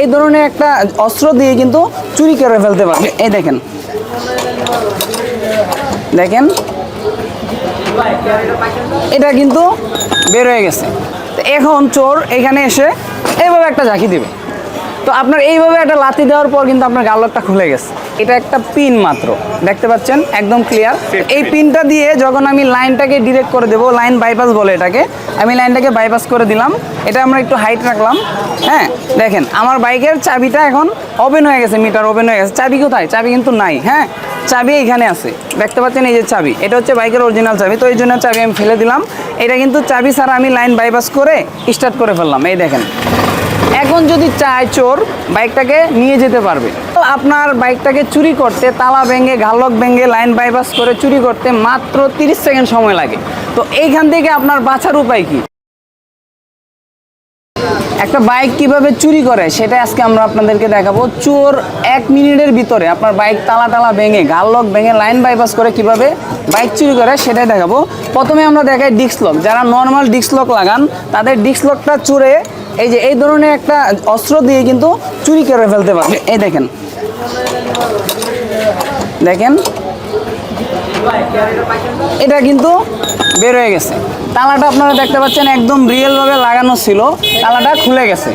এই ধরনের একটা অস্ত্র দিয়ে কিন্তু চুরি করে ফেলতে পারবে। এই দেখেন। দেখেন। এটা কিন্তু বের হয়ে গেছে। এখন চোর এখানে এসে এভাবে একটা ঝাঁকি দিবে। তো আপনার এইভাবে একটা লাথি দেওয়ার পর কিন্তু আপনার গালকটা খুলে গেছে। এটা একটা পিন মাত্র দেখতে পাচ্ছেন? একদম ক্লিয়ার এই পিনটা দিয়ে যখন আমি লাইনটাকে ডিরেক্ট করে দেবো লাইন বাইপাস বলে এটাকে আমি লাইনটাকে বাইপাস করে দিলাম। এটা আমরা একটু হাইট রাখলাম। হ্যাঁ দেখেন আমার বাইকের চাবিটা এখন ওপেন হয়ে গেছে মিটার ওপেন হয়ে গেছে। চাবি কোথায়? চাবি কিন্তু নাই হ্যাঁ? চাবি এখানে আছে। দেখতে পাচ্ছেন এই যে চাবি এটা হচ্ছে বাইকের অরিজিনাল চাবি। তো এই জন্য চাবি আমি ফেলে দিলাম। এটা কিন্তু চাবি ছাড়া আমি লাইন বাইপাস করে স্টার্ট করে ফেললাম। এই দেখেন। এখন যদি চায় চোর, বাইকটাকে নিয়ে যেতে পারবে। আপনার বাইকটাকে চুরি করতে, তালা ভেঙে ঘালক ভেঙে, লাইন বাইপাস করে চুরি করতে মাত্র 30 সেকেন্ড সময় লাগে। তো এইখান থেকে আপনার বাঁচার উপায় কি? একটা বাইক কীভাবে চুরি করে, সেটা আজকে আমরা আপনাদেরকে দেখাবো। চোর এক মিনিটের ভিতরে আপনার বাইক তালা তালা ভেঙে গাললক ভেঙে, লাইন বাইপাস করে কীভাবে বাইক চুরি করে, সেটাই দেখাবো। প্রথমে আমরা দেখাই ডিস্ক লক। যারা নর্মাল ডিস্ক লক লাগান, তাদের ডিস্ক লকটা চুরে এই যে এই ধরনের একটা অস্ত্র দিয়ে কিন্তু চুরি করে ফেলতে পারবে এই দেখেন। দেখেন। এটা কিন্তু বের হয়ে গেছে। তালাটা আপনারা দেখতে পাচ্ছেন একদম রিয়েলভাবে লাগানো ছিল। তালাটা খুলে গেছে।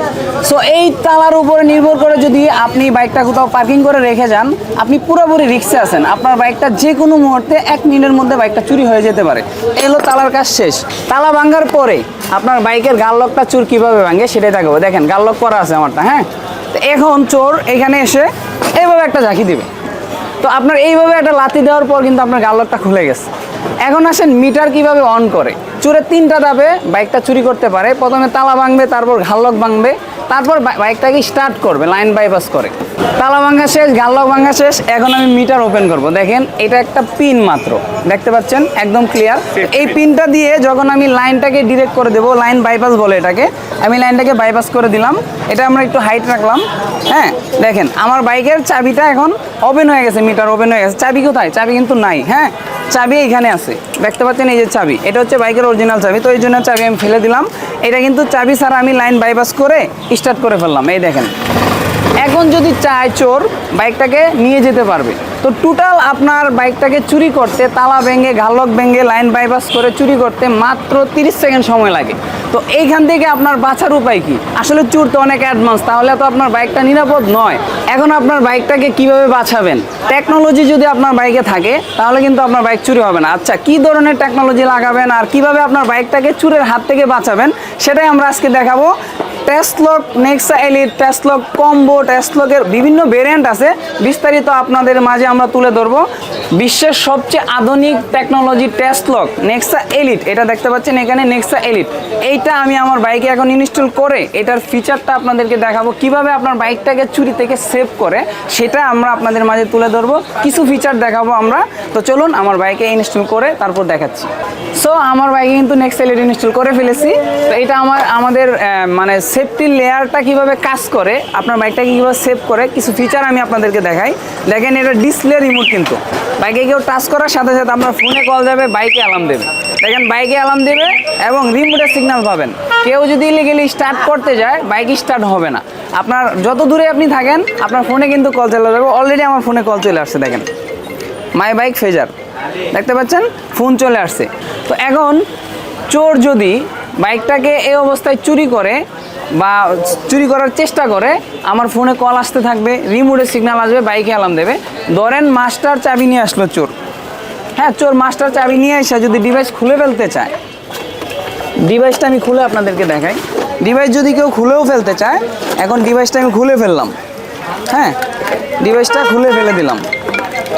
সো এই তালার উপরে নির্ভর করে যদি আপনি বাইকটা কোথাও পার্কিং করে রেখে যান, আপনি পুরোপুরি রিক্সে আছেন। আপনার বাইকটা যে কোনো মুহূর্তে এক মিনিটের মধ্যে বাইকটা চুরি হয়ে যেতে পারে। এলো তালার কাজ শেষ। তালা ভাঙার পরে আপনার বাইকের গাল্লকটা চোর কীভাবে ভাঙে সেটাই দেখাবো। দেখেন, গাল্লক করা আছে আমারটা হ্যাঁ? তো এখন চোর এখানে এসে এইভাবে একটা ঝাঁকি দিবে। তো আপনার এইভাবে একটা লাথি দেওয়ার পর কিন্তু আপনার গাল্লকটা খুলে গেছে। এখন আসেন মিটার কীভাবে অন করে? চোরের তিনটা ধাপে বাইকটা চুরি করতে পারে। প্রথমে তালা ভাঙবে তারপর ঘালক ভাঙবে। তারপর বাই- বাইকটাকে স্টার্ট করবে লাইন বাইপাস করে। তালা ভাঙা শেষ গালক ভাঙা শেষ। এখন আমি মিটার ওপেন করব। দেখেন এটা একটা পিন মাত্র। দেখতে পাচ্ছেন? একদম ক্লিয়ার এই পিনটা দিয়ে যখন আমি লাইনটাকে ডিরেক্ট করে দেবো লাইন বাইপাস বলে এটাকে আমি লাইনটাকে বাইপাস করে দিলাম। এটা আমরা একটু হাইট রাখলাম। হ্যাঁ দেখেন আমার বাইকের চাবিটা এখন ওপেন হয়ে গেছে মিটার ওপেন হয়ে গেছে। চাবি কোথায়? চাবি কিন্তু নাই হ্যাঁ? চাবি এখানে আছে। দেখতে পাচ্ছেন এই যে চাবি। এটা হচ্ছে বাইকের অরিজিনাল চাবি। তো এই জন্য চাবি আমি ফেলে দিলাম। এটা কিন্তু চাবি ছাড়া আমি লাইন বাইপাস করে স্টার্ট করে ফেললাম। এই দেখেন। এখন যদি চায় চোর, বাইকটাকে নিয়ে যেতে পারবে। তো টোটাল আপনার বাইকটাকে চুরি করতে, তালা ভেঙে ঘালক ভেঙে লাইন বাইপাস করে চুরি করতে মাত্র 30 সেকেন্ড সময় লাগে। তো এইখান থেকে আপনার বাঁচার উপায় কি? আসলে চুর তো অনেক অ্যাডভান্স তাহলে তো আপনার বাইকটা নিরাপদ নয়। এখন আপনার বাইকটাকে কীভাবে বাঁচাবেন? টেকনোলজি যদি আপনার বাইকে থাকে, তাহলে কিন্তু আপনার বাইক চুরি হবে না। আচ্ছা কি ধরনের টেকনোলজি লাগাবেন আর কীভাবে আপনার বাইকটাকে চুরের হাত থেকে বাঁচাবেন, সেটাই আমরা আজকে দেখাবো। Testlock Nexa Elite Testlock combo টেস্টলকের বিভিন্ন ভেরিয়েন্ট আছে। বিস্তারিত আপনাদের মাঝে আমরা তুলে ধরবো। বিশ্বের সবচেয়ে আধুনিক টেকনোলজি টেস্টলক নেক্সা এলিট এটা দেখতে পাচ্ছেন এখানে নেক্সা এলিট এইটা আমি আমার বাইকে এখন ইনস্টল করে এটার ফিচারটা আপনাদেরকে দেখাবো। কীভাবে আপনার বাইকটাকে চুরি থেকে সেভ করে, সেটা আমরা আপনাদের মাঝে তুলে ধরবো। কিছু ফিচার দেখাবো আমরা। তো চলুন আমার বাইকে ইনস্টল করে তারপর দেখাচ্ছি। সো আমার বাইকে কিন্তু নেক্সট এলিট ইনস্টল করে ফেলেছি। তো এটা আমার, আমাদের মানে সেফটি লেয়ারটা কীভাবে কাজ করে, আপনার বাইকটাকে কীভাবে সেভ করে, কিছু ফিচার আমি আপনাদেরকে দেখাই। দেখেন, এটা ডিসপ্লে রিমোট কিন্তু। বাইকে কেউ টাচ করার সাথে সাথে আপনার ফোনে কল যাবে বাইকে অ্যালার্ম দেবে। দেখেন বাইকে অ্যালার্ম দেবে এবং রিমোটের সিগন্যাল পাবেন। কেউ যদি ইলিগেলি স্টার্ট করতে যায় বাইক স্টার্ট হবে না। আপনার যত দূরে আপনি থাকেন, আপনার ফোনে কিন্তু কল চলে যাবে। অলরেডি আমার ফোনে কল চলে আসছে, দেখেন। মাই বাইক ফেজার দেখতে পাচ্ছেন? ফোন চলে আসছে। তো এখন, চোর যদি বাইকটাকে এই অবস্থায় চুরি করে বা চুরি করার চেষ্টা করে, আমার ফোনে কল আসতে থাকবে রিমোটে সিগন্যাল আসবে বাইকে অ্যালার্ম দেবে। ধরেন মাস্টার চাবি নিয়ে আসলো চোর। হ্যাঁ চোর মাস্টার চাবি নিয়ে এসে যদি ডিভাইস খুলে ফেলতে চায় ডিভাইসটা আমি খুলে আপনাদেরকে দেখাই। ডিভাইস যদি কেউ খুলেও ফেলতে চায়, এখন ডিভাইসটা আমি খুলে ফেললাম। হ্যাঁ ডিভাইসটা খুলে ফেলে দিলাম।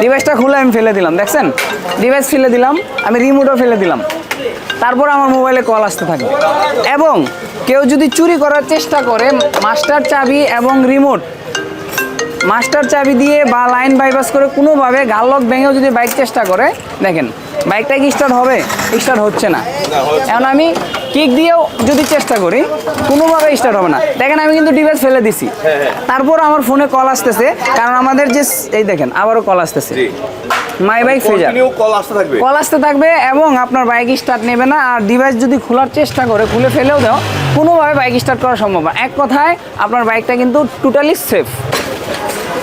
ডিভাইসটা খুলে আমি ফেলে দিলাম, দেখছেন? ডিভাইস ফেলে দিলাম, আমি রিমোটও ফেলে দিলাম। তারপর আমার মোবাইলে কল আসতে থাকবে। এবং কেউ যদি চুরি করার চেষ্টা করে, মাস্টার চাবি এবং রিমোট মাস্টার চাবি দিয়ে বা লাইন বাইপাস করে কোনোভাবে গালক ভেঙেও যদি বাইক চেষ্টা করে, দেখেন বাইকটা কি স্টার্ট হবে? স্টার্ট হচ্ছে না? এখন আমি কিক দিয়েও যদি চেষ্টা করি কোনোভাবে স্টার্ট হবে না। দেখেন আমি কিন্তু ডিভাইস ফেলে দিছি। হ্যাঁ, হ্যাঁ। তারপর আমার ফোনে কল আসতেছে কারণ আমাদের যে এই দেখেন আবারও কল আসতেছে। মাই বাইক ফেজার কল আসতে থাকবে। কল আসতে থাকবে এবং আপনার বাইক স্টার্ট নেবে না। আর ডিভাইস যদি খোলার চেষ্টা করে খুলে ফেলেও দাও কোনোভাবে বাইক স্টার্ট করা সম্ভব না। এক কথায় আপনার বাইকটা কিন্তু টোটালি সেফ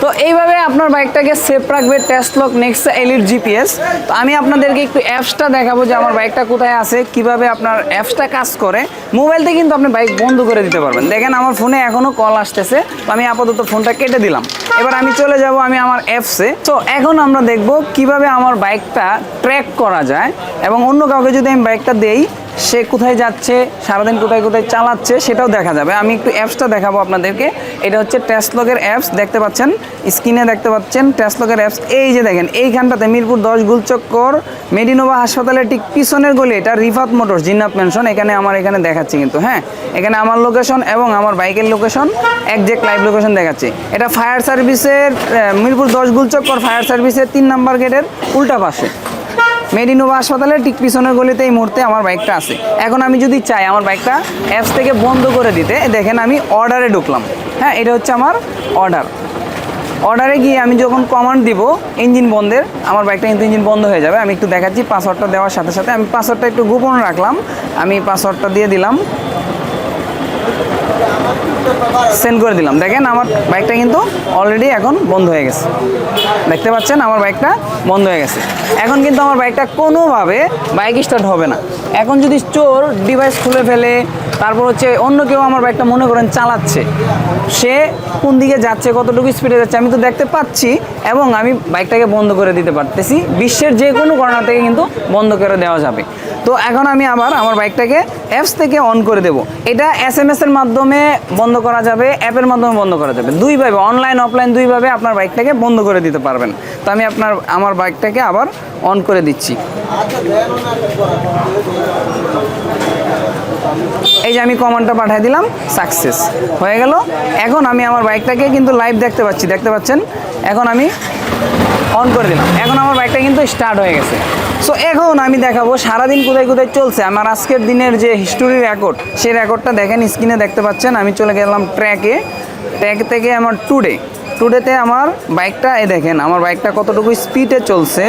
তো এইভাবে আপনার বাইকটাকে সেফ রাখবে টেস্টলক নেক্সট এলিট জিপিএস তো আমি আপনাদেরকে একটু অ্যাপসটা দেখাবো যে আমার বাইকটা কোথায় আছে, কীভাবে আপনার অ্যাপসটা কাজ করে। মোবাইলতে কিন্তু আপনি বাইক বন্ধ করে দিতে পারবেন। দেখেন আমার ফোনে এখনও কল আসতেছে, তো আমি আপাতত ফোনটা কেটে দিলাম। এবার আমি চলে যাব আমি আমার অ্যাপসে তো এখন আমরা দেখব কীভাবে আমার বাইকটা ট্র্যাক করা যায় এবং অন্য কাউকে যদি আমি বাইকটা দেই সে কোথায় যাচ্ছে, সারাদিন কোথায় কোথায় চালাচ্ছে সেটাও দেখা যাবে। আমি একটু অ্যাপসটা দেখাবো আপনাদেরকে। এটা হচ্ছে টেস্টলকের অ্যাপস দেখতে পাচ্ছেন? স্ক্রিনে দেখতে পাচ্ছেন টেস্টলকের অ্যাপস এই যে দেখেন, এইখানটাতে মিরপুর দশ গুলচক্কর, মেডিনোভা হাসপাতালের ঠিক পিছনের গলি, এটা রিফাত মোটরস, জিন্নাত মেনশন এখানে আমার এখানে দেখাচ্ছি কিন্তু হ্যাঁ? এখানে আমার লোকেশন এবং আমার বাইকের লোকেশন একজ্যাক্ট লাইভ লোকেশন দেখাচ্ছে। এটা ফায়ার সার্ভিসের মিরপুর দশ গুলচক্কর ফায়ার সার্ভিসের তিন নাম্বার গেটের উল্টা পাশে। মেডিনোভা হাসপাতালের ঠিক পিছনের গলিতে এই মুহূর্তে আমার বাইকটা আছে। এখন আমি যদি চাই আমার বাইকটা অ্যাপস থেকে বন্ধ করে দিতে, দেখেন আমি অর্ডারে ঢুকলাম। হ্যাঁ এটা হচ্ছে আমার অর্ডার অর্ডারে গিয়ে আমি যখন কমান্ড দিব ইঞ্জিন বন্ধের, আমার বাইকটা কিন্তু ইঞ্জিন বন্ধ হয়ে যাবে। আমি একটু দেখাচ্ছি পাসওয়ার্ডটা দেওয়ার সাথে সাথে আমি পাসওয়ার্ডটা একটু গোপন রাখলাম। আমি পাসওয়ার্ডটা দিয়ে দিলাম। সেন্ড করে দিলাম। দেখেন আমার বাইকটা কিন্তু অলরেডি এখন বন্ধ হয়ে গেছে। দেখতে পাচ্ছেন আমার বাইকটা বন্ধ হয়ে গেছে। এখন কিন্তু আমার বাইকটা কোনোভাবে বাইক স্টার্ট হবে না। এখন যদি চোর ডিভাইস খুলে ফেলে তারপর হচ্ছে অন্য কেউ আমার বাইকটা মনে করেন চালাচ্ছে। সে কোন দিকে যাচ্ছে, কতটুকু স্পিডে যাচ্ছে, আমি তো দেখতে পাচ্ছি এবং আমি বাইকটাকে বন্ধ করে দিতে পারতেছি। বিশ্বের যে কোনো কর্নার থেকে কিন্তু বন্ধ করে দেওয়া যাবে। তো এখন আমি আবার আমার বাইকটাকে অ্যাপস থেকে অন করে দেব। এটা এস এম এর মাধ্যমে বন্ধ করা যাবে অ্যাপের মাধ্যমে বন্ধ করা যাবে। দুইভাবে অনলাইন অফলাইন দুইভাবে আপনার বাইকটাকে বন্ধ করে দিতে পারবেন। তো আমি আপনার, আমার বাইকটাকে আবার অন করে দিচ্ছি। এই যে আমি কমান্ডটা পাঠিয়ে দিলাম সাকসেস হয়ে গেল। এখন আমি আমার বাইকটাকে কিন্তু লাইভ দেখতে পাচ্ছি, দেখতে পাচ্ছেন? এখন আমি অন করে দিলাম। এখন আমার বাইকটা কিন্তু স্টার্ট হয়ে গেছে। সো এখন আমি দেখাবো সারাদিন কোথায় কোথায় চলছে। আমার আজকের দিনের যে হিস্টোরি রেকর্ড সেই রেকর্ডটা দেখেন স্ক্রিনে দেখতে পাচ্ছেন। আমি চলে গেলাম ট্র্যাকে ট্র্যাক থেকে আমার টুডে টুডেতে আমার বাইকটা এ দেখেন, আমার বাইকটা কতটুকু স্পিডে চলছে,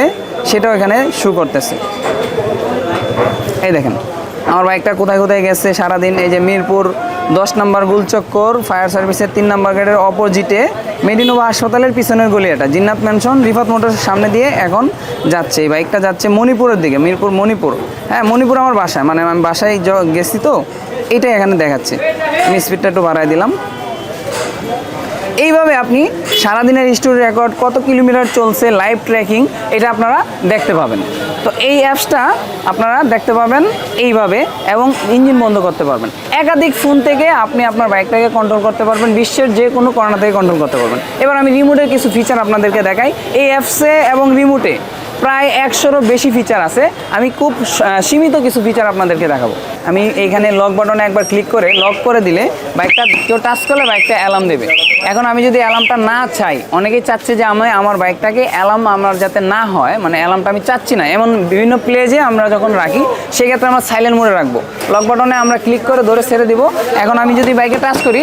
সেটাও এখানে শু করতেছে। এই দেখেন। আমার বাইকটা কোথায় কোথায় গেছে, সারাদিন এই যে মিরপুর, দশ নম্বর গুলচক্কর, ফায়ার সার্ভিসের তিন নম্বর গেটের অপোজিটে মেডিনোভা হাসপাতালের পিছনের গলি এটা জিন্নাত ম্যানশন রিফাত মোটরের সামনে দিয়ে এখন যাচ্ছে। এই বাইকটা যাচ্ছে মণিপুরের দিকে, মিরপুর, মণিপুর। হ্যাঁ মণিপুর আমার বাসায় মানে আমি বাসায় গেছি তো, এটাই এখানে দেখাচ্ছে। আমি স্পিডটা একটু বাড়ায় দিলাম। এইভাবে আপনি সারাদিনের স্টোরি রেকর্ড, কত কিলোমিটার চলছে লাইভ ট্র্যাকিং এটা আপনারা দেখতে পাবেন। তো এই অ্যাপসটা আপনারা দেখতে পাবেন এইভাবে এবং ইঞ্জিন বন্ধ করতে পারবেন। একাধিক ফোন থেকে আপনি আপনার বাইকটাকে কন্ট্রোল করতে পারবেন, বিশ্বের যে কোনো কর্নার থেকে কন্ট্রোল করতে পারবেন। এবার আমি রিমোটের কিছু ফিচার আপনাদেরকে দেখাই। এই অ্যাপসে এবং রিমোটে প্রায় একশোরও বেশি ফিচার আছে। আমি খুব সীমিত কিছু ফিচার আপনাদেরকে দেখাবো। আমি এইখানে লক বাটনে একবার ক্লিক করে লক করে দিলে বাইকটা কেউ টাচ করলে বাইকটা অ্যালার্ম দেবে। এখন আমি যদি অ্যালার্মটা না চাই, অনেকেই চাচ্ছে যে আমি আমার বাইকটাকে অ্যালার্ম আমার যাতে না হয় মানে অ্যালার্মটা আমি চাচ্ছি না। এমন বিভিন্ন প্লেজে আমরা যখন রাখি, সেক্ষেত্রে আমরা সাইলেন্ট মোডে রাখব। লক বাটনে আমরা ক্লিক করে ধরে ছেড়ে দিব। এখন আমি যদি বাইকে টাচ করি,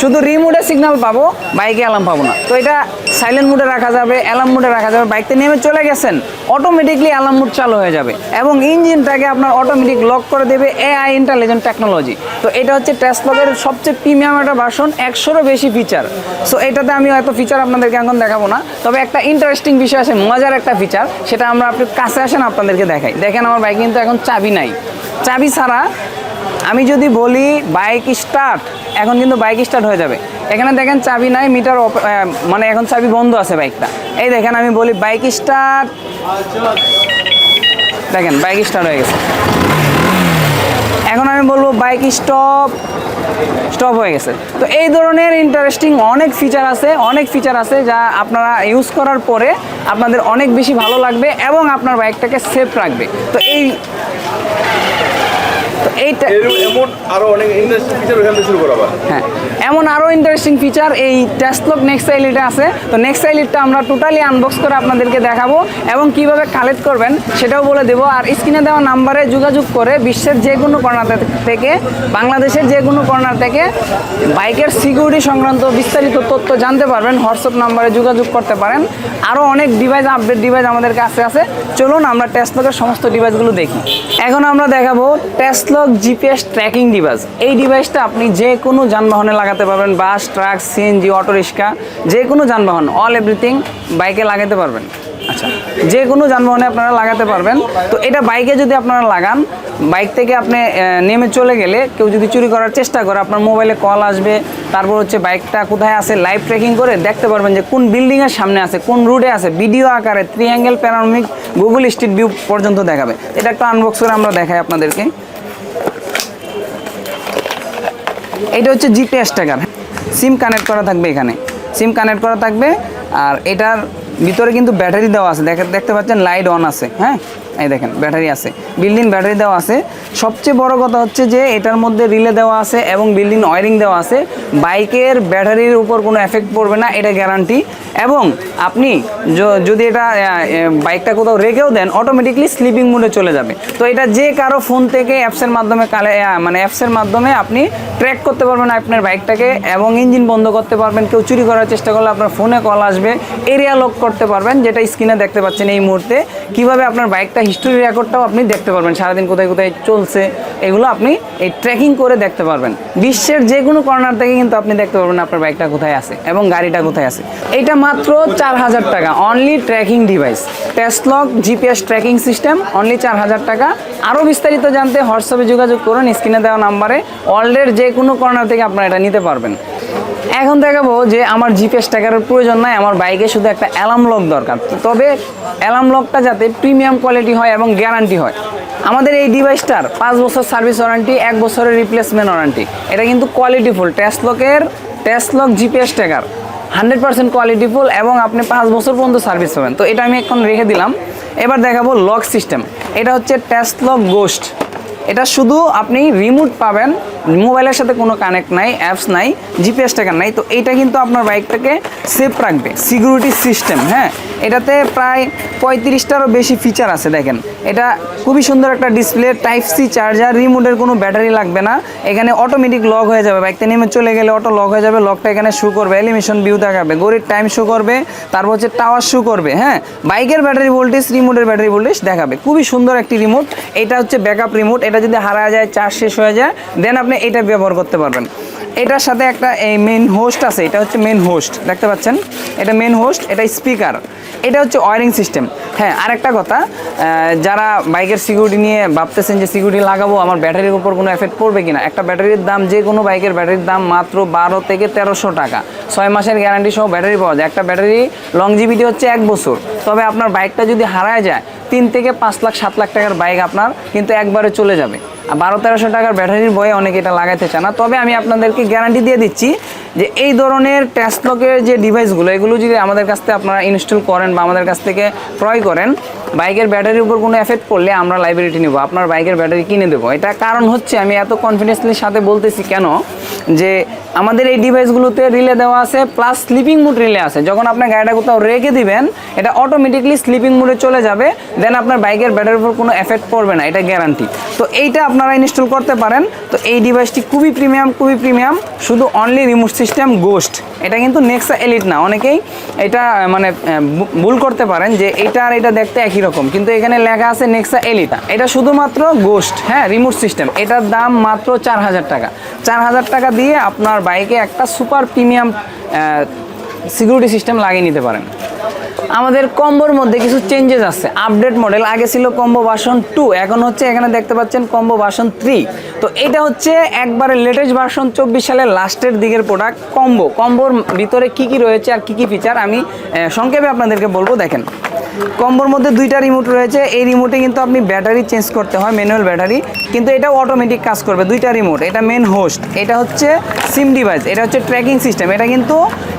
শুধু রিমোটে সিগন্যাল পাবো, বাইকে অ্যালার্ম পাবো না। তো এটা সাইলেন্ট মোডে রাখা যাবে, অ্যালার্ম মোডে রাখা যাবে। বাইকতে নেমে চলে গেছেন অটোমেটিকলি অ্যালার্ম মোড চালু হয়ে যাবে। এবং ইঞ্জিনটাকে আপনার অটোমেটিক লক করে দেবে এআই ইন্টেলিজেন্ট টেকনোলজি তো এটা হচ্ছে টেসলকের সবচেয়ে প্রিমিয়াম একটা ভার্সন একশোরও বেশি ফিচার সো এটাতে আমি হয়তো ফিচার আপনাদেরকে এখন দেখাবো না। তবে একটা ইন্টারেস্টিং বিষয় আছে, মজার একটা ফিচার সেটা আমরা আপনি কাছে আসেন, আপনাদেরকে দেখাই। দেখেন, আমার বাইক কিন্তু এখন চাবি নাই। চাবি ছাড়া আমি যদি বলি, বাইক স্টার্ট এখন কিন্তু বাইক স্টার্ট হয়ে যাবে। এখানে দেখেন, চাবি নাই মিটার মানে এখন চাবি বন্ধ আছে বাইকটা। এই দেখেন, আমি বলি, বাইক স্টার্ট দেখেন, বাইক স্টার্ট হয়ে গেছে। এখন আমি বলব, বাইক স্টপ স্টপ হয়ে গেছে। তো এই ধরনের ইন্টারেস্টিং অনেক ফিচার আছে, অনেক ফিচার আছে যা আপনারা ইউজ করার পরে আপনাদের অনেক বেশি ভালো লাগবে এবং আপনার বাইকটাকে সেফ রাখবে। তো এই এইটা এমন আরও অনেক ইন্ডাস্ট্রি ফিচার এখান থেকে শুরু করা হ্যাঁ। এমন আরও ইন্টারেস্টিং ফিচার এই টেস্টলক নেক্সট সাইলিটে আছে। তো নেক্সট সাইলিটটা আমরা টোটালি আনবক্স করে আপনাদেরকে দেখাবো এবং কীভাবে কালেক্ট করবেন সেটাও বলে দেবো। আর স্ক্রিনে দেওয়া নাম্বারে যোগাযোগ করে বিশ্বের যে কোনো কর্নার থেকে বাংলাদেশের যে কোনো কর্নার থেকে বাইকের সিকিউরিটি সংক্রান্ত বিস্তারিত তথ্য জানতে পারবেন। হোয়াটসঅ্যাপ নাম্বারে যোগাযোগ করতে পারেন। আরও অনেক ডিভাইস আপডেট ডিভাইস আমাদের কাছে আছে। চলুন আমরা টেস্টলকের সমস্ত ডিভাইসগুলো দেখি। এখন আমরা দেখাবো টেস্টলক জিপিএস ট্র্যাকিং ডিভাইস এই ডিভাইসটা আপনি যে কোনো যানবাহনে লাগাতে পারবেন bus truck CNG auto rickshaw যে কোনো যানবাহন অল এভরিথিং বাইকে লাগাতে পারবেন। আচ্ছা। যে কোনো যানবাহনে আপনারা লাগাতে পারবেন। তো এটা বাইকে যদি আপনারা লাগান বাইক থেকে আপনি নেমে চলে গেলে কেউ যদি চুরি করার চেষ্টা করে আপনার মোবাইলে কল আসবে তারপর হচ্ছে বাইকটা কোথায় আছে লাইভ ট্রেকিং করে দেখতে পারবেন যে কোন বিল্ডিংয়ের সামনে আছে কোন রুটে আছে ভিডিও আকারে থ্রি অ্যাঙ্গেল প্যারামিক গুগল স্ট্রিট ভিউ পর্যন্ত দেখাবে। এটা একটা আনবক্স করে আমরা দেখাই আপনাদেরকে। এটা হচ্ছে জিপিএস ট্যাগার সিম কানেক্ট করা থাকবে এখানে। সিম কানেক্ট করা থাকবে আর এটার ভিতরে কিন্তু ব্যাটারি দেওয়া আছে। দেখে দেখতে পাচ্ছেন লাইট অন আছে হ্যাঁ? এই দেখেন, ব্যাটারি আছে। বিল্ডিং ব্যাটারি দেওয়া আছে। সবচেয়ে বড় কথা হচ্ছে যে, এটার মধ্যে রিলে দেওয়া আছে এবং বিল্ডিং ওয়ারিং দেওয়া আছে। বাইকের ব্যাটারির উপর কোনো এফেক্ট পড়বে না, এটা গ্যারান্টি এবং আপনি যদি এটা বাইকটা কোথাও রেখেও দেন অটোমেটিকলি স্লিপিং মোডে চলে যাবে। তো এটা যে কারও ফোন থেকে অ্যাপসের মাধ্যমে কালে মানে অ্যাপসের মাধ্যমে আপনি ট্র্যাক করতে পারবেন আপনার বাইকটাকে এবং ইঞ্জিন বন্ধ করতে পারবেন। কেউ চুরি করার চেষ্টা করলে আপনার ফোনে কল আসবে। এরিয়া লক করতে পারবেন, যেটা স্ক্রিনে দেখতে পাচ্ছেন এই মুহূর্তে। কীভাবে আপনার বাইকটা হিস্টোরি রেকর্ডটাও আপনি দেখতে পারবেন। সারাদিন কোথায় কোথায় চলছে, এগুলো আপনি এই ট্র্যাকিং করে দেখতে পারবেন। বিশ্বের যে কোনো কর্নার থেকে কিন্তু আপনি দেখতে পারবেন আপনার বাইকটা কোথায় আছে এবং গাড়িটা কোথায় আছে। এটা মাত্র চার হাজার টাকা only tracking device Testlock GPS tracking system only চার হাজার টাকা। আরও বিস্তারিত জানতে হোয়াটসঅ্যাপে যোগাযোগ করুন স্ক্রিনে দেওয়া নাম্বারে ওয়ার্ল্ডের যে কোনো কর্নার থেকে আপনারা এটা নিতে পারবেন। এখন দেখাবো যে আমার জিপিএস ট্র্যাকারের প্রয়োজন নাই, আমার বাইকে শুধু একটা অ্যালার্ম লক দরকার। তবে অ্যালার্ম লকটা যাতে প্রিমিয়াম কোয়ালিটি হয় এবং গ্যারান্টি হয়। আমাদের এই ডিভাইসটার পাঁচ বছর সার্ভিস ওয়ারেন্টি এক বছরের রিপ্লেসমেন্ট ওয়ারেন্টি এটা কিন্তু qualityful টেস্টলকের Testlock GPS tracker. Hundred percent qualityful এবং আপনি পাঁচ বছর পর্যন্ত সার্ভিস পাবেন। তো এটা আমি এখন রেখে দিলাম। এবার দেখাবো লক সিস্টেম এটা হচ্ছে টেস্ট টেস্টলক গোস্ট এটা শুধু আপনি রিমোট পাবেন মোবাইলের সাথে কোনো কানেক্ট নাই অ্যাপস নাই জিপিএস টাকার নাই, তো এইটা কিন্তু আপনার বাইকটাকে সেফ রাখবে সিকিউরিটি সিস্টেম হ্যাঁ? এটাতে প্রায় পঁয়ত্রিশটারও বেশি ফিচার আছে, দেখেন। এটা খুবই সুন্দর একটা ডিসপ্লে টাইপ সি চার্জার রিমোটের কোনো ব্যাটারি লাগবে না। এখানে অটোমেটিক লক হয়ে যাবে বাইকতে নেমে চলে গেলে অটো লক হয়ে যাবে লকটা এখানে শু করবে এলিমিশন ভিউ দেখাবে গড়ির টাইম শু করবে, তারপর হচ্ছে টাওয়ার শু করবে হ্যাঁ? বাইকের ব্যাটারি ভোল্টেজ রিমোটের ব্যাটারি ভোল্টেজ দেখাবে, খুবই সুন্দর একটি রিমোট এটা হচ্ছে ব্যাকআপ রিমোট এটা যদি হারা যায়, চার্জ শেষ হয়ে যায় দেন আপনি এটা ব্যবহার করতে পারবেন। এটার সাথে একটা এই মেন হোস্ট আছে, এটা হচ্ছে মেন হোস্ট দেখতে পাচ্ছেন? এটা মেন হোস্ট এটা স্পিকার এটা হচ্ছে ওয়ারিং সিস্টেম হ্যাঁ আরেকটা কথা যারা বাইকের সিকিউরিটি নিয়ে ভাবতেছেন যে সিকিউরিটি লাগাবো, আমার ব্যাটারির উপর কোনো এফেক্ট পড়বে কিনা? একটা ব্যাটারির দাম, যে কোনো বাইকের ব্যাটারির দাম মাত্র বারো থেকে তেরোশো টাকা। ছয় মাসের গ্যারান্টি সহ ব্যাটারি পাওয়া যায়। একটা ব্যাটারি লংজিভিটি হচ্ছে এক বছর। তবে আপনার বাইকটা যদি হারায় যায় তিন থেকে পাঁচ লাখ, সাত লাখ টাকার বাইক আপনার কিন্তু একবারে চলে যাবে। আর বারো তেরোশো টাকার ব্যাটারির বয়ে অনেকে এটা লাগাইতে চায় না। তবে আমি আপনাদেরকে গ্যারান্টি দিয়ে দিচ্ছি যে এই ধরনের টেস্টলকের যে ডিভাইসগুলো এগুলো যদি আমাদের কাছ থেকে আপনারা ইনস্টল করেন বা আমাদের কাছ থেকে ক্রয় করেন, বাইকের ব্যাটারির উপর কোনো এফেক্ট পড়লে আমরা লাইব্রেরিটি নেব, আপনার বাইকের ব্যাটারি কিনে দেবো। এটা কারণ হচ্ছে, আমি এত কনফিডেন্সলির সাথে বলতেছি কেন? যে আমাদের এই ডিভাইসগুলোতে রিলে দেওয়া আছে প্লাস স্লিপিং মুড রিলে আছে। যখন আপনার গাড়িটা কোথাও রেখে দিবেন, এটা অটোমেটিকলি স্লিপিং মুডে চলে যাবে দেন আপনার বাইকের ব্যাটারির উপর কোনো এফেক্ট পড়বে না, এটা গ্যারান্টি তো এইটা আপনারা ইনস্টল করতে পারেন। তো এই ডিভাইসটি খুবই প্রিমিয়াম খুবই প্রিমিয়াম শুধু অনলি রিমোট সিস্টেম গোস্ট এটা কিন্তু নেক্সা এলিট না। অনেকেই এটা মানে ভুল করতে পারেন যে এটা আর এটা দেখতে একই রকম। কিন্তু এখানে লেখা আছে নেক্সা এলিটা এটা শুধুমাত্র গোস্ট হ্যাঁ রিমোট সিস্টেম এটার দাম মাত্র চার হাজার টাকা। চার হাজার টাকা দিয়ে আপনার বাইকে একটা সুপার প্রিমিয়াম সিকিউরিটি সিস্টেম লাগিয়ে নিতে পারেন। আমাদের কম্বোর মধ্যে কিছু চেঞ্জেস আছে। আপডেট মডেল আগে ছিল কম্বো ভার্সন টু এখন হচ্ছে এখানে দেখতে পাচ্ছেন কম্বো ভার্সন থ্রি তো এটা হচ্ছে একবারে লেটেস্ট ভার্সন চব্বিশ সালের লাস্টের দিকের প্রোডাক্ট কম্বো। কম্বোর ভিতরে কি কি রয়েছে আর কি কি ফিচার আমি সংক্ষেপে আপনাদেরকে বলব, দেখেন। কম্বোর মধ্যে দুইটা রিমোট রয়েছে। এই রিমোটে কিন্তু আপনি ব্যাটারি চেঞ্জ করতে হয় ম্যানুয়াল ব্যাটারি কিন্তু এটা অটোমেটিক কাজ করবে, দুইটা রিমোট এটা মেন হোস্ট এটা হচ্ছে সিম ডিভাইস এটা হচ্ছে ট্র্যাকিং সিস্টেম এটা কিন্তু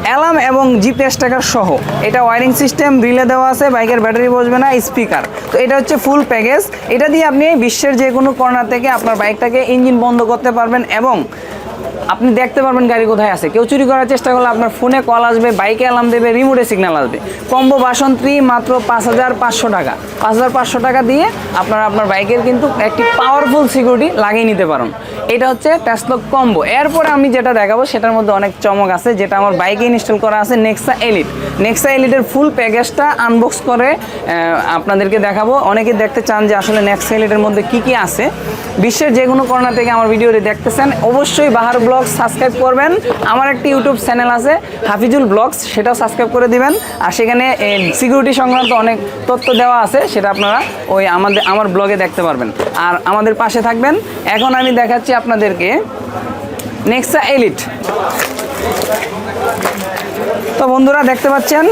অ্যালার্ম এবং জিপিএস ট্র্যাকার সহ। এটা ওয়ারিং সিস্টেম, রিলে দেওয়া আছে, বাইকের ব্যাটারি বসবে না, স্পিকার। তো এটা হচ্ছে ফুল প্যাকেজ। এটা দিয়ে আপনি বিশ্বের যে কোনো কর্নার থেকে আপনার বাইকটাকে ইঞ্জিন বন্ধ করতে পারবেন এবং আপনি দেখতে পারবেন গাড়ি কোথায় আছে। কেউ চুরি করার চেষ্টা করলে আপনার ফোনে কল আসবে, বাইকে অ্যালার্ম দেবে, রিমোটে সিগন্যাল আসবে। কম্বো বাসন্তী মাত্র পাঁচ হাজার পাঁচশো টাকা। পাঁচ হাজার পাঁচশো টাকা দিয়ে আপনারা আপনার বাইকের কিন্তু একটি পাওয়ারফুল সিকিউরিটি লাগিয়ে নিতে পারেন। এটা হচ্ছে ট্যাসলক কম্বো এরপরে আমি যেটা দেখাবো, সেটার মধ্যে অনেক চমক আছে, যেটা আমার বাইকে ইনস্টল করা আছে নেক্সা এলিট নেক্সা এলিটের ফুল প্যাকেজটা আনবক্স করে আপনাদেরকে দেখাবো। অনেকে দেখতে চান যে আসলে নেক্সা এলিটের মধ্যে কি কি আছে। বিশ্বের যে কোনো কর্নার থেকে আমার ভিডিওটি দেখতেছেন, অবশ্যই বাহার ব্লগ সাবস্ক্রাইব করবেন। আমার একটি ইউটিউব চ্যানেল আছে হাফিজুল ব্লগস সেটাও সাবস্ক্রাইব করে দিবেন। আর সেখানে সিকিউরিটি সংক্রান্ত অনেক তথ্য দেওয়া আছে, সেটা আপনারা ওই আমাদের, আমার ব্লগে দেখতে পারবেন। আর আমাদের পাশে থাকবেন। এখন আমি দেখাচ্ছি আপনাদেরকে নেক্সা এলিট তো বন্ধুরা দেখতে পাচ্ছেন,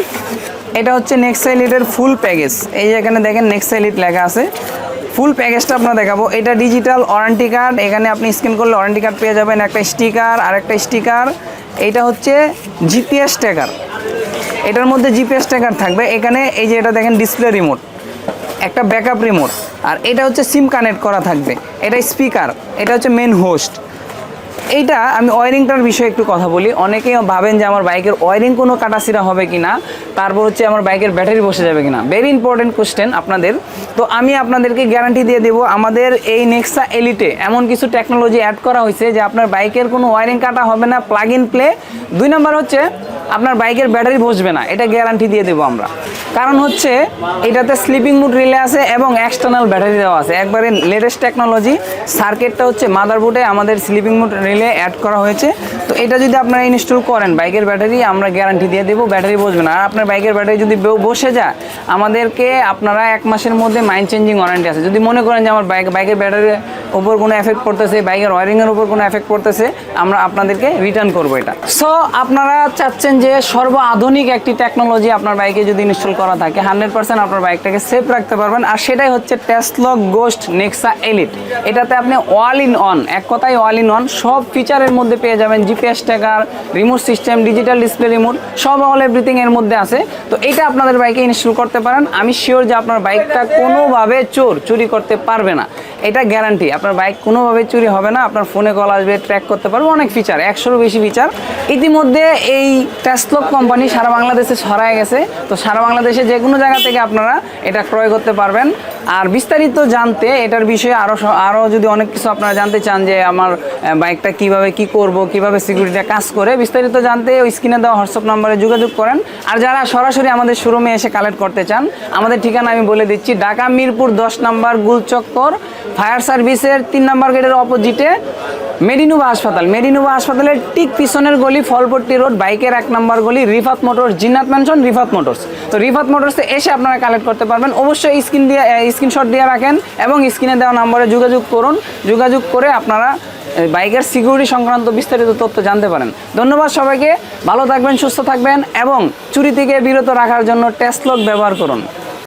এটা হচ্ছে নেক্সা এলিটের ফুল প্যাকেজ এই যে এখানে দেখেন নেক্সা এলিট লেখা আছে। ফুল প্যাকেজটা আপনার দেখাবো। এটা ডিজিটাল ওয়ারেন্টি কার্ড এখানে আপনি স্ক্যান করলে ওয়ারেন্টি কার্ড পেয়ে যাবেন একটা স্টিকার আর একটা স্টিকার এটা হচ্ছে জিপিএস ট্র্যাকার এটার মধ্যে জিপিএস ট্র্যাকার থাকবে। এখানে এই যে এটা দেখেন ডিসপ্লে রিমোট একটা ব্যাকআপ রিমোট আর এটা হচ্ছে সিম কানেক্ট করা থাকবে। এটা স্পিকার এটা হচ্ছে মেন হোস্ট এইটা আমি ওয়ারিংটার বিষয়ে একটু কথা বলি। অনেকেই ভাবেন যে আমার বাইকের ওয়ারিং কোনো কাটাছিরা হবে কি না তারপর হচ্ছে আমার বাইকের ব্যাটারি বসে যাবে কিনা। ভেরি ইম্পর্টেন্ট কোশ্চেন আপনাদের। তো আমি আপনাদেরকে গ্যারান্টি দিয়ে দেবো, আমাদের এই নেক্সা এলিটে এমন কিছু টেকনোলজি অ্যাড করা হয়েছে যে আপনার বাইকের কোনো ওয়ারিং কাটা হবে না প্লাগ ইন প্লে দুই নম্বর হচ্ছে, আপনার বাইকের ব্যাটারি বসবে না। এটা গ্যারান্টি দিয়ে দেবো আমরা। কারণ হচ্ছে, এটাতে স্লিপিং মুড রিলে আছে এবং এক্সটার্নাল ব্যাটারি দেওয়া আছে। একবারে লেটেস্ট টেকনোলজি সার্কিটটা হচ্ছে মাদারবোর্ডে আমাদের স্লিপিং মুড রিলে অ্যাড করা হয়েছে। তো এটা যদি আপনারা ইনস্টল করেন বাইকের ব্যাটারি আমরা গ্যারান্টি দিয়ে দেবো ব্যাটারি বসবে না। আর আপনার বাইকের ব্যাটারি যদি বসে যায়, আমাদেরকে আপনারা এক মাসের মধ্যে মাইন্ড চেঞ্জিং ওয়ারেন্টি আছে। যদি মনে করেন যে আমার বাইক বাইকের ব্যাটারির উপর কোনো এফেক্ট পড়তেছে, বাইকের ওয়ারিংয়ের উপর কোনো এফেক্ট পড়তেছে, আমরা আপনাদেরকে রিটার্ন করব এটা। সো আপনারা চাচ্ছেন যে সর্ব আধুনিক একটি টেকনোলজি আপনার বাইকে যদি ইনস্টল করা থাকে হান্ড্রেড পার্সেন্ট আপনার বাইকটাকে সেফ রাখতে পারবেন। আর সেটাই হচ্ছে টেসলক গোস্ট নেক্সা এলিট এটাতে আপনি অল ইন অন এক কথায় অল ইন অন সব ফিচারের মধ্যে পেয়ে যাবেন GPS tracker remote system, digital display remote, সব অল এভরিথিং এর মধ্যে আছে। তো এটা আপনাদের বাইকে ইনস্টল করতে পারেন। আমি শিওর যে আপনার বাইকটা কোনোভাবে চোর, চুরি করতে পারবে না। এটা গ্যারান্টি আপনার বাইক কোনোভাবে চুরি হবে না। আপনার ফোনে কল আসবে ট্র্যাক করতে পারবে। অনেক ফিচার একশোরও বেশি ফিচার ইতিমধ্যে এই টেসলক কোম্পানি সারা বাংলাদেশে ছড়ায় গেছে। তো সারা বাংলাদেশে যে কোনো জায়গা থেকে আপনারা এটা ক্রয় করতে পারবেন। আর বিস্তারিত জানতে এটার বিষয়ে আরও আরও যদি অনেক কিছু আপনারা জানতে চান যে আমার বাইকটা কীভাবে কি করব, কীভাবে সিকিউরিটিটা কাজ করে, বিস্তারিত জানতে ওই স্ক্রিনে দেওয়া হোয়াটসঅ্যাপ নাম্বারে যোগাযোগ করেন। আর যারা সরাসরি আমাদের শোরুমে এসে কালেক্ট করতে চান, আমাদের ঠিকানা আমি বলে দিচ্ছি, ঢাকা মিরপুর দশ নম্বর গুলচক্কর ফায়ার সার্ভিসের তিন নম্বর গেটের অপোজিটে মেডিনুবা হাসপাতাল। মেডিনুবা হাসপাতালের ঠিক পিছনের গলি ফলপট্টি রোড, বাইকের এক নম্বর গলি, Rifat Motors, Jinnat Mansion Rifat Motors. তো রিফাত মোটরসে এসে আপনারা কালেক্ট করতে পারবেন। অবশ্যই স্ক্রিন দিয়ে স্ক্রিনশট দিয়ে রাখেন এবং স্ক্রিনে দেওয়া নম্বরে যোগাযোগ করুন। যোগাযোগ করে আপনারা বাইকের সিকিউরিটি সংক্রান্ত বিস্তারিত তথ্য জানতে পারেন। ধন্যবাদ সবাইকে, ভালো থাকবেন, সুস্থ থাকবেন এবং চুরি থেকে বিরত রাখার জন্য টেস্ট লক ব্যবহার করুন।